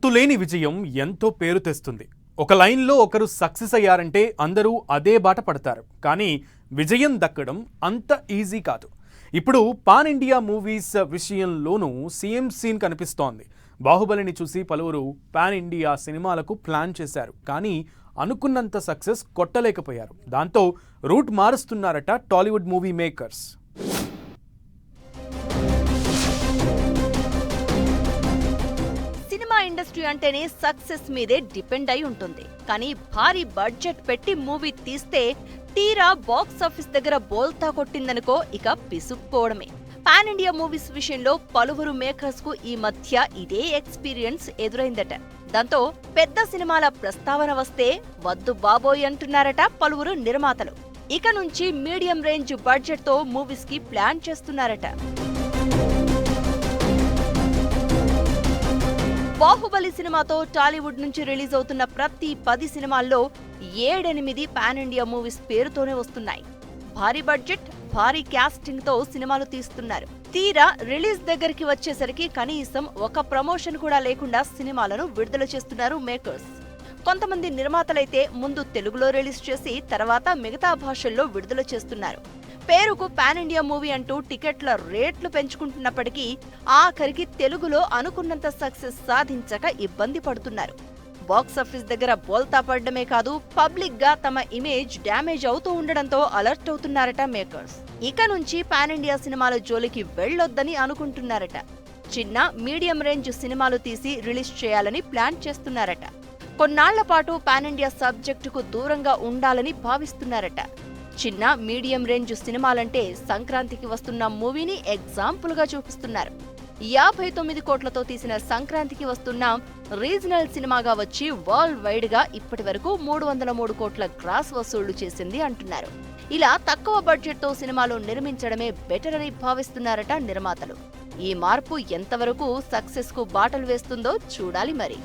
అంతులేని విజయం ఎంతో పేరు తెస్తుంది. ఒక లైన్లో ఒకరు సక్సెస్ అయ్యారంటే అందరూ అదే బాట పడతారు. కానీ విజయం దక్కడం అంత ఈజీ కాదు. ఇప్పుడు పాన్ ఇండియా మూవీస్ విషయంలోనూ సీఎం సీన్ కనిపిస్తోంది. బాహుబలిని చూసి పలువురు పాన్ ఇండియా సినిమాలకు ప్లాన్ చేశారు. కానీ అనుకున్నంత సక్సెస్ కొట్టలేకపోయారు. దాంతో రూట్ మారుస్తున్నారట టాలీవుడ్ మూవీ మేకర్స్. ఇండస్ట్రీ అంటేనే సక్సెస్ మీదే డిపెండ్ అయి ఉంటుంది. కానీ భారీ బడ్జెట్ పెట్టి మూవీ తీస్తే తీరా బాక్స్ ఆఫీస్ దగ్గర బోల్తా కొట్టిందనుకో ఇక పిసుక్కోవడమే. పాన్ ఇండియా మూవీస్ విషయంలో పలువురు మేకర్స్కు ఈ మధ్య ఇదే ఎక్స్పీరియన్స్ ఎదురైందట. దాంతో పెద్ద సినిమాల ప్రస్తావన వస్తే వద్దు బాబోయ్ అంటున్నారట పలువురు నిర్మాతలు. ఇక నుంచి మీడియం రేంజ్ బడ్జెట్తో మూవీస్కి ప్లాన్ చేస్తున్నారట. బాహుబలి సినిమాతో టాలీవుడ్ నుంచి రిలీజ్ అవుతున్న ప్రతి పది సినిమాల్లో ఏడెనిమిది పాన్ ఇండియా మూవీస్ పేరుతోనే వస్తున్నాయి. భారీ బడ్జెట్ భారీ క్యాస్టింగ్తో సినిమాలు తీస్తున్నారు. తీరా రిలీజ్ దగ్గరికి వచ్చేసరికి కనీసం ఒక ప్రమోషన్ కూడా లేకుండా సినిమాలను విడుదల చేస్తున్నారు మేకర్స్. కొంతమంది నిర్మాతలైతే ముందు తెలుగులో రిలీజ్ చేసి తర్వాత మిగతా భాషల్లో విడుదల చేస్తున్నారు. పేరుకు పాన్ ఇండియా మూవీ అంటూ టికెట్ల రేట్లు పెంచుకుంటున్నప్పటికీ ఆఖరికి తెలుగులో అనుకున్నంత సక్సెస్ సాధించక ఇబ్బంది పడుతున్నారు. బాక్సాఫీస్ దగ్గర బోల్తా పడడమే కాదు పబ్లిక్గా తమ ఇమేజ్ డ్యామేజ్ అవుతూ ఉండడంతో అలర్ట్ అవుతున్నారట మేకర్స్. ఇక నుంచి పాన్ ఇండియా సినిమాల జోలికి వెళ్ళొద్దని అనుకుంటున్నారట. చిన్న మీడియం రేంజ్ సినిమాలు తీసి రిలీజ్ చేయాలని ప్లాన్ చేస్తున్నారట. కొన్నాళ్ళ పాటు పాన్ ఇండియా సబ్జెక్టుకు దూరంగా ఉండాలని భావిస్తున్నారట. చిన్న మీడియం రేంజ్ సినిమాలంటే సంక్రాంతికి వస్తున్న మూవీని ఎగ్జాంపుల్గా చూపిస్తున్నారు. యాభై తొమ్మిది కోట్లతో తీసిన సంక్రాంతికి వస్తున్న రీజనల్ సినిమాగా వచ్చి వరల్డ్ వైడ్గా ఇప్పటి వరకు మూడు వందల మూడు కోట్ల గ్రాస్ వసూళ్ళు చేసింది అంటున్నారు. ఇలా తక్కువ బడ్జెట్తో సినిమాలు నిర్మించడమే బెటర్ అని భావిస్తున్నారట నిర్మాతలు. ఈ మార్పు ఎంతవరకు సక్సెస్కు బాటలు వేస్తుందో చూడాలి మరి.